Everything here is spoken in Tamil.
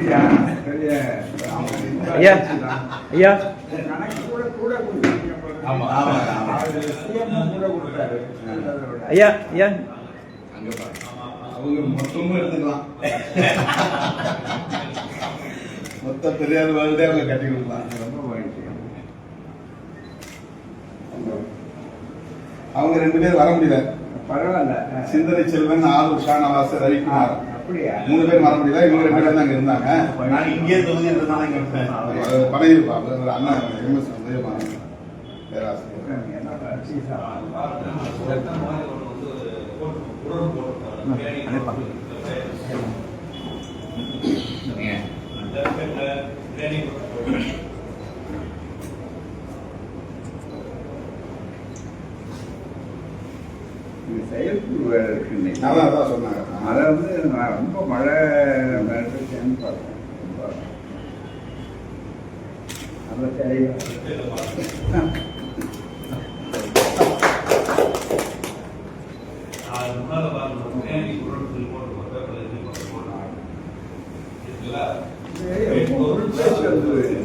ஐயா, ஐயா ஐயா கணக்கு கூட கூட கொடுத்தீங்க ஆமா. ஆமா, ஆமா. அவரு CM கூட கொடுத்தாரு ஐயா. ஐயா அங்க பாருங்க. அவங்க மொத்தமும் எடுத்துக்கலாம் மொத்த பெரியார் வாழ்ந்தே அவங்க கட்டி கொடுக்கலாம். ரொம்ப மகிழ்ச்சி அவங்க ரெண்டு பேர் வர முடியல. பரவாயில்ல. சிந்தனை செல்வன் ஆரூர் ஷானவாஸ் ரவிக்குமார். அப்படியா? மூணு பேர் வர முடியல. இவங்க ரெண்டு பேர் தான் அங்க இருந்தாங்க. நான் இங்கே தொகுதி இருந்தாலும் இங்க இருப்பேன். பனையிருப்பா ஒரு அண்ணா எம்எஸ் உதயபாரன் பேராசிரியர். என்னோட சீசா அண்ணே பா இது அதான் அதான் சொன்னாங்க அதை வந்து நான் ரொம்ப மழை நடந்துச்சேன்னு பார்த்தேன் ரொம்ப நல்ல 哎诶对。